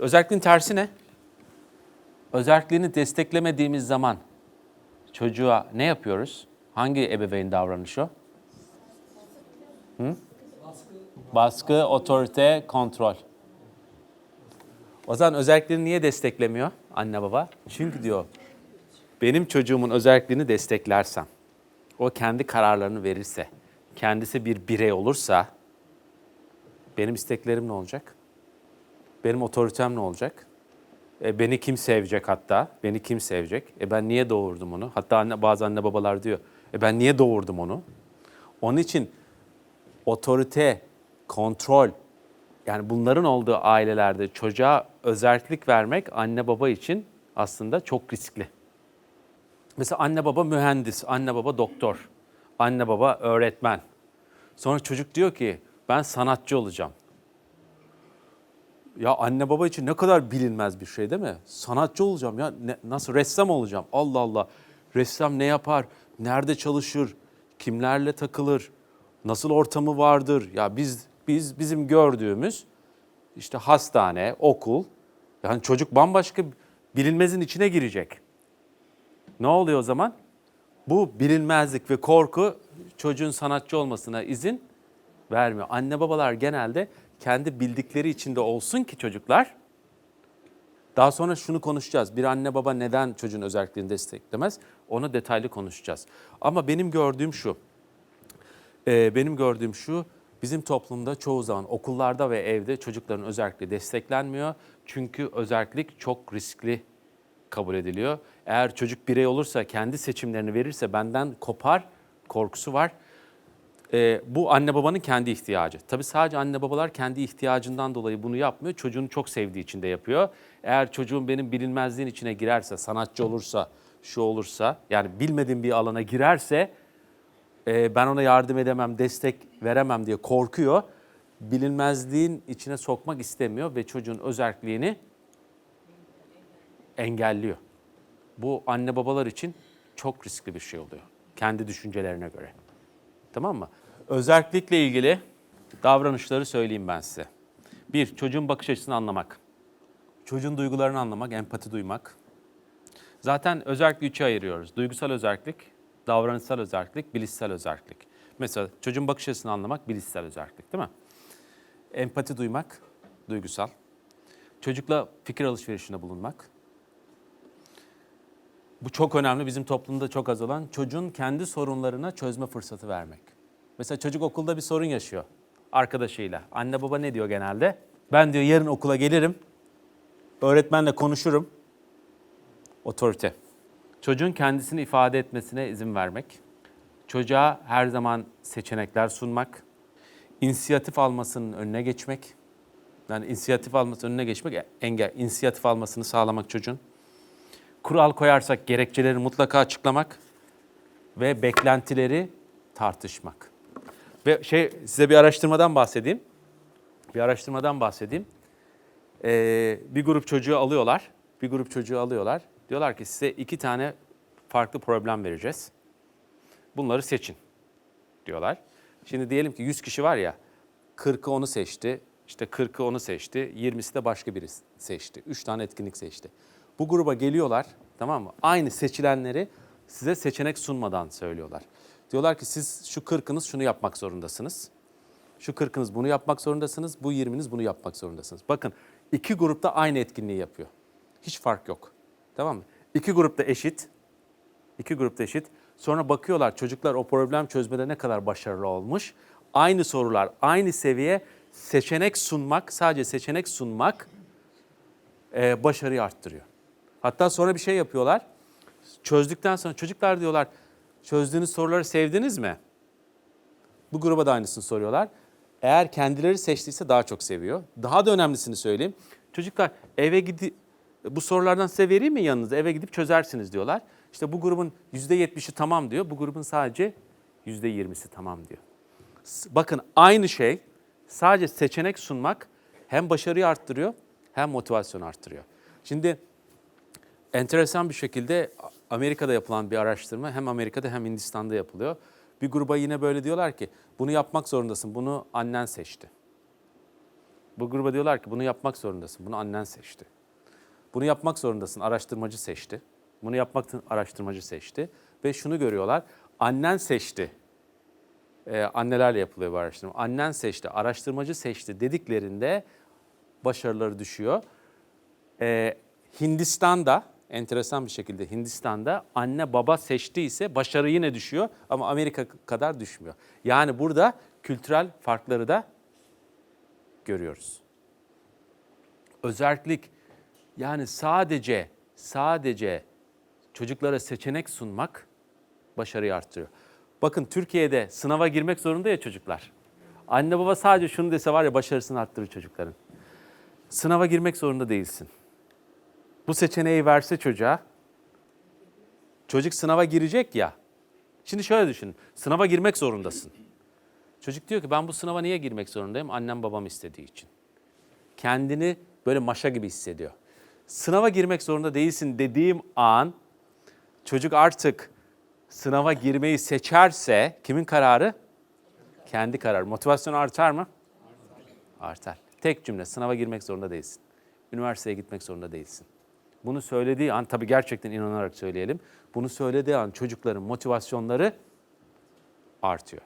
Özelliğin tersi ne? Özelliğini desteklemediğimiz zaman çocuğa ne yapıyoruz? Hangi ebeveyn davranışı o? Hı? Baskı, otorite, kontrol. O zaman özelliklerini niye desteklemiyor anne baba? Çünkü diyor benim çocuğumun özelliğini desteklersem, o kendi kararlarını verirse, kendisi bir birey olursa benim isteklerim ne olacak? Benim otoritem ne olacak? E, beni kim sevecek hatta? Beni kim sevecek? E ben niye doğurdum onu? Hatta anne, bazı anne babalar diyor. E ben niye doğurdum onu? Onun için otorite, kontrol yani bunların olduğu ailelerde çocuğa özellik vermek anne baba için aslında çok riskli. Mesela anne baba mühendis, anne baba doktor, anne baba öğretmen. Sonra çocuk diyor ki ben sanatçı olacağım. Ya anne baba için ne kadar bilinmez bir şey değil mi? Sanatçı olacağım ya ne- nasıl ressam olacağım? Allah Allah. Ressam ne yapar? Nerede çalışır? Kimlerle takılır? Nasıl ortamı vardır? Ya biz biz bizim gördüğümüz işte hastane, okul yani çocuk bambaşka bilinmezin içine girecek. Ne oluyor o zaman? Bu bilinmezlik ve korku çocuğun sanatçı olmasına izin vermiyor. Anne babalar genelde kendi bildikleri içinde olsun ki çocuklar. Daha sonra şunu konuşacağız. Bir anne baba neden çocuğun özelliklerini desteklemez? Onu detaylı konuşacağız. Ama benim gördüğüm şu. Ee, benim gördüğüm şu. Bizim toplumda çoğu zaman okullarda ve evde çocukların özellikle desteklenmiyor. Çünkü özellik çok riskli kabul ediliyor. Eğer çocuk birey olursa, kendi seçimlerini verirse benden kopar korkusu var. Ee, bu anne babanın kendi ihtiyacı. Tabii sadece anne babalar kendi ihtiyacından dolayı bunu yapmıyor. Çocuğunu çok sevdiği için de yapıyor. Eğer çocuğum benim bilinmezliğin içine girerse, sanatçı olursa, şu olursa, yani bilmediğim bir alana girerse e, ben ona yardım edemem, destek veremem diye korkuyor. Bilinmezliğin içine sokmak istemiyor ve çocuğun özelliğini engelliyor. Bu anne babalar için çok riskli bir şey oluyor. Kendi düşüncelerine göre. Tamam mı? Özellikle ilgili davranışları söyleyeyim ben size. Bir, çocuğun bakış açısını anlamak. Çocuğun duygularını anlamak, empati duymak. Zaten özellikle üçe ayırıyoruz. Duygusal özellik, davranışsal özellik, bilişsel özellik. Mesela çocuğun bakış açısını anlamak bilişsel özellik değil mi? Empati duymak, duygusal. Çocukla fikir alışverişinde bulunmak. Bu çok önemli bizim toplumda çok az olan çocuğun kendi sorunlarına çözme fırsatı vermek. Mesela çocuk okulda bir sorun yaşıyor arkadaşıyla. Anne baba ne diyor genelde? Ben diyor yarın okula gelirim, öğretmenle konuşurum. Otorite. Çocuğun kendisini ifade etmesine izin vermek. Çocuğa her zaman seçenekler sunmak. inisiyatif almasının önüne geçmek. Yani inisiyatif almasının önüne geçmek engel. inisiyatif almasını sağlamak çocuğun kural koyarsak gerekçeleri mutlaka açıklamak ve beklentileri tartışmak. Ve şey size bir araştırmadan bahsedeyim. Bir araştırmadan bahsedeyim. Ee, bir grup çocuğu alıyorlar. Bir grup çocuğu alıyorlar. Diyorlar ki size iki tane farklı problem vereceğiz. Bunları seçin diyorlar. Şimdi diyelim ki 100 kişi var ya 40'ı onu seçti. işte 40'ı onu seçti. 20'si de başka biri seçti. 3 tane etkinlik seçti. Bu gruba geliyorlar tamam mı? Aynı seçilenleri size seçenek sunmadan söylüyorlar. Diyorlar ki siz şu 40'ınız şunu yapmak zorundasınız. Şu 40'ınız bunu yapmak zorundasınız. Bu 20'niz bunu yapmak zorundasınız. Bakın iki grupta aynı etkinliği yapıyor. Hiç fark yok. Tamam mı? İki grupta eşit. İki grupta eşit. Sonra bakıyorlar çocuklar o problem çözmede ne kadar başarılı olmuş. Aynı sorular, aynı seviye seçenek sunmak, sadece seçenek sunmak e, başarıyı arttırıyor. Hatta sonra bir şey yapıyorlar. Çözdükten sonra çocuklar diyorlar çözdüğünüz soruları sevdiniz mi? Bu gruba da aynısını soruyorlar. Eğer kendileri seçtiyse daha çok seviyor. Daha da önemlisini söyleyeyim. Çocuklar eve gidi bu sorulardan size vereyim mi yanınıza? Eve gidip çözersiniz diyorlar. İşte bu grubun %70'i tamam diyor. Bu grubun sadece %20'si tamam diyor. Bakın aynı şey sadece seçenek sunmak hem başarıyı arttırıyor hem motivasyonu arttırıyor. Şimdi enteresan bir şekilde Amerika'da yapılan bir araştırma hem Amerika'da hem Hindistan'da yapılıyor. Bir gruba yine böyle diyorlar ki bunu yapmak zorundasın. Bunu annen seçti. Bu gruba diyorlar ki bunu yapmak zorundasın. Bunu annen seçti. Bunu yapmak zorundasın. Araştırmacı seçti. Bunu yapmak araştırmacı seçti. Ve şunu görüyorlar. Annen seçti. Ee, annelerle yapılıyor bu araştırma. Annen seçti, araştırmacı seçti dediklerinde başarıları düşüyor. Ee, Hindistan'da, enteresan bir şekilde Hindistan'da anne baba seçtiyse başarı yine düşüyor ama Amerika kadar düşmüyor. Yani burada kültürel farkları da görüyoruz. Özellik yani sadece sadece çocuklara seçenek sunmak başarıyı arttırıyor. Bakın Türkiye'de sınava girmek zorunda ya çocuklar. Anne baba sadece şunu dese var ya başarısını arttırır çocukların. Sınava girmek zorunda değilsin. Bu seçeneği verse çocuğa, çocuk sınava girecek ya. Şimdi şöyle düşünün, sınava girmek zorundasın. Çocuk diyor ki ben bu sınava niye girmek zorundayım? Annem babam istediği için. Kendini böyle maşa gibi hissediyor. Sınava girmek zorunda değilsin dediğim an çocuk artık sınava girmeyi seçerse kimin kararı? Kendi kararı. Motivasyon artar mı? Artar. Tek cümle sınava girmek zorunda değilsin. Üniversiteye gitmek zorunda değilsin. Bunu söylediği an tabii gerçekten inanarak söyleyelim. Bunu söylediği an çocukların motivasyonları artıyor.